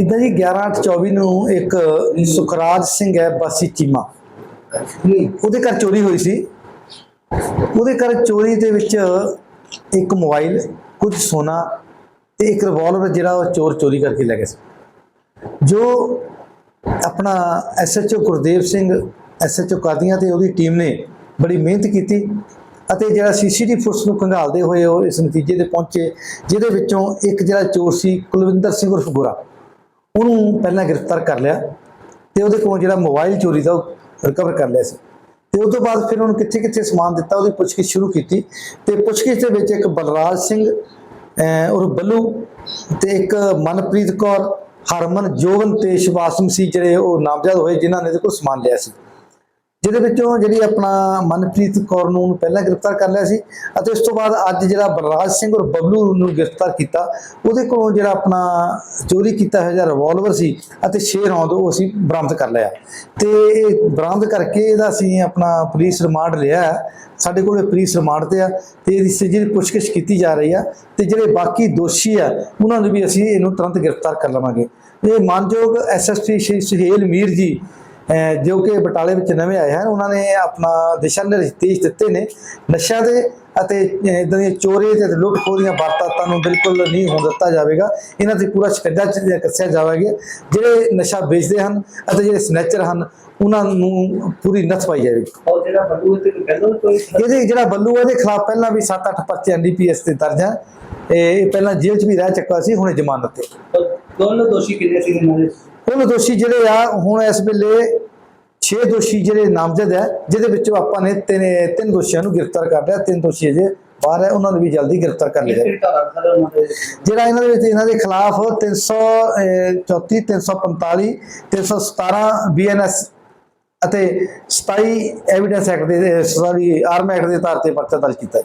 ਇਦਾਂ ਜੀ 11/24 ਨੂੰ ਇੱਕ ਸੁਖਰਾਜ ਸਿੰਘ ਹੈ ਬਾਸੀ ਚੀਮਾ। ਉਹਦੇ ਘਰ ਚੋਰੀ ਹੋਈ ਸੀ। ਉਹਦੇ ਘਰ ਚੋਰੀ ਦੇ ਵਿੱਚ ਇੱਕ ਮੋਬਾਈਲ ਕੁਝ ਸੋਨਾ ਤੇ ਇੱਕ ਰਿਵਾਲਵਰ ਜਿਹੜਾ ਉਹ ਚੋਰ ਚੋਰੀ ਕਰਕੇ ਲੈ ਗਏ ਸੀ। ਜੋ ਆਪਣਾ ਐਸਐਚਓ ਗੁਰਦੇਵ ਸਿੰਘ ਐਸਐਚਓ ਕਾਦੀਆਂ ਤੇ ਉਹਦੀ ਟੀਮ ਨੇ ਬੜੀ ਮਿਹਨਤ ਕੀਤੀ ਅਤੇ ਜਿਹੜਾ ਸੀਸੀਟੀਵੀ ਫੁਟਸ ਨੂੰ ਖੰਗਾਲਦੇ ਹੋਏ ਉਹ ਇਸ ਨਤੀਜੇ ਤੇ ਪਹੁੰਚੇ ਜਿਹਦੇ ਵਿੱਚੋਂ ਇੱਕ ਜਿਹੜਾ ਚੋਰ ਸੀ ਕੁਲਵਿੰਦਰ ਸਿੰਘ ਉਰਫ ਗੋਰਾ। ਉਹਨੂੰ ਪਹਿਲਾਂ ਗ੍ਰਿਫਤਾਰ ਕਰ ਲਿਆ ਤੇ ਉਹਦੇ ਕੋਲੋਂ ਜਿਹੜਾ ਮੋਬਾਈਲ ਚੋਰੀ ਦਾ ਉਹ ਰਿਕਵਰ ਕਰ ਲਿਆ ਸੀ। ਤੇ ਉਸ ਤੋਂ ਬਾਅਦ ਫਿਰ ਉਹਨੂੰ ਕਿੱਥੇ ਕਿੱਥੇ ਸਮਾਨ ਦਿੱਤਾ ਉਹਦੀ ਪੁੱਛਗਿੱਛ ਸ਼ੁਰੂ ਕੀਤੀ। ਤੇ ਪੁੱਛਗਿੱਛ ਦੇ ਵਿੱਚ ਇੱਕ ਬਲਰਾਜ ਸਿੰਘ ਅਹ, ਬੱਲੂ ਤੇ ਇੱਕ ਮਨਪ੍ਰੀਤ ਕੌਰ ਹਰਮਨ ਜੋਗਨ ਤੇ ਸ਼ਵਾਸਮ ਸੀ ਜਿਹੜੇ ਉਹ ਨਾਮਜ਼ਦ ਹੋਏ ਜਿਨ੍ਹਾਂ ਨੇ ਇਹਦੇ ਕੋਲ ਸਮਾਨ ਲਿਆ ਸੀ। ਜਿਹਦੇ ਵਿੱਚੋਂ ਜਿਹੜੀ ਆਪਣਾ ਮਨਪ੍ਰੀਤ ਕੌਰ ਨੂੰ ਪਹਿਲਾਂ ਗ੍ਰਿਫਤਾਰ ਕਰ ਲਿਆ ਸੀ ਅਤੇ ਉਸ ਤੋਂ ਬਾਅਦ ਅੱਜ ਜਿਹੜਾ ਬਲਰਾਜ ਸਿੰਘ ਔਰ ਬਬਲੂ ਨੂੰ ਗ੍ਰਿਫਤਾਰ ਕੀਤਾ, ਉਹਦੇ ਕੋਲੋਂ ਜਿਹੜਾ ਆਪਣਾ ਚੋਰੀ ਕੀਤਾ ਹੋਇਆ ਜਿਹੜਾ ਰਿਵਾਲਵਰ ਸੀ ਅਤੇ 6 ਰੌਂਦ ਉਹ ਅਸੀਂ ਬਰਾਮਦ ਕਰ ਲਿਆ ਤੇ ਇਹ ਬਰਾਮਦ ਕਰਕੇ ਇਹਦਾ ਅਸੀਂ ਆਪਣਾ ਪੁਲਿਸ ਰਿਮਾਂਡ ਲਿਆ ਹੈ। ਸਾਡੇ ਕੋਲ ਇਹ ਪੁਲਿਸ ਰਿਮਾਂਡ ਤੇ ਆ ਤੇ ਇਹਦੀ ਸ- ਜਿਹੜੀ ਪੁੱਛਗਿੱਛ ਕੀਤੀ ਜਾ ਰਹੀ ਆ ਤੇ ਜਿਹੜੇ ਬਾਕੀ ਦੋਸ਼ੀ ਆ, ਉਹਨਾਂ ਨੂੰ ਵੀ ਅਸੀਂ ਇਹਨੂੰ ਤੁਰੰਤ ਗ੍ਰਿਫਤਾਰ ਕਰ ਲਵਾਂਗੇ ਇਹ ਮਾਨਯੋਗ ਐਸਐਸਪੀ ਸ਼੍ਰੀ ਸੁਹੇਲ ਮੀਰ ਜੀ ਜੋ ਕਿ ਬਟਾਲੇ ਵਿੱਚ ਨਵੇਂ ਆਏ ਹਨ ਉਹਨਾਂ ਨੇ ਆਪਣਾ ਦਿਸ਼ਾ ਨਿਰਦੇਸ਼ ਦਿੱਤੇ ਨੇ। ਨਸ਼ਿਆਂ ਦੇ ਅਤੇ ਇਦਾਂ ਦੀਆਂ ਚੋਰੀ ਤੇ ਲੁੱਟ ਖੋਹ ਦੀਆਂ ਵਾਰਦਾਤਾਂ ਨੂੰ ਬਿਲਕੁਲ ਨਹੀਂ ਹੋਣ ਦਿੱਤਾ ਜਾਵੇਗਾ। ਇਹਨਾਂ ਤੇ ਪੂਰਾ ਸ਼ਿਕੰਜਾ ਕੱਸਿਆ ਜਾਵੇਗਾ। ਜਿਹੜੇ ਨਸ਼ਾ ਵੇਚਦੇ ਹਨ ਅਤੇ ਜਿਹੜੇ ਸਨੈਚਰ ਹਨ ਉਹਨਾਂ ਨੂੰ ਪੂਰੀ ਨੱਥ ਪਾਈ ਜਾਵੇਗੀ। ਔਰ ਜਿਹੜਾ ਬੱਲੂ ਤੇ ਕਹਿੰਦਾ ਕੋਈ ਇਹਦੇ ਜਿਹੜਾ ਬੱਲੂ ਆ, ਇਹਦੇ ਖਿਲਾਫ ਪਹਿਲਾਂ ਵੀ 7-8 ਪਰਚੇ ਐਨਡੀਪੀਐਸ ਤੇ ਦਰਜ ਹੈ ਇਹ ਪਹਿਲਾਂ ਜੇਲ੍ਹ 'ਚ ਵੀ ਰਹਿ ਚੁੱਕਾ ਸੀ ਹੁਣ ਜ਼ਮਾਨਤ ਤੇ। ਦੋਨੋਂ ਦੋਸ਼ੀ ਕਿੰਨੇ ਸੀ ਇਹਨਾਂ ਦੇ? ਕੁੱਲ ਦੋਸ਼ੀ ਜਿਹੜੇ ਆ, ਹੁਣ ਇਸ ਵੇਲੇ 6 ਦੋਸ਼ੀ ਜਿਹੜੇ ਨਾਮਜ਼ਦ ਹੈ, ਜਿਹਦੇ ਵਿੱਚੋਂ ਆਪਾਂ ਨੇ ਤਿੰਨ ਤਿੰਨ ਦੋਸ਼ੀਆਂ ਨੂੰ ਗ੍ਰਿਫਤਾਰ ਕਰ ਲਿਆ, ਤਿੰਨ ਦੋਸ਼ੀ ਅਜੇ ਬਾਹਰ ਹੈ, ਉਹਨਾਂ ਨੂੰ ਵੀ ਜਲਦੀ ਗ੍ਰਿਫਤਾਰ ਕਰ ਲਿਆ ਕਿਹੜੀ ਧਾਰਾ ਸਰ ਉਹਨਾਂ ਦੇ ਜਿਹੜਾ ਇਹਨਾਂ ਦੇ ਵਿੱਚ ਇਹਨਾਂ ਦੇ ਖਿਲਾਫ 334 345 317 ਬੀਐਨਐਸ ਅਤੇ 27 ਐਵੀਡੈਂਸ ਐਕਟ ਦੇ ਸੌਰੀ ਆਰਮ ਐਕਟ ਦੇ ਆਧਾਰ ਤੇ ਪਰਚਾ ਦਰਜ ਕੀਤਾ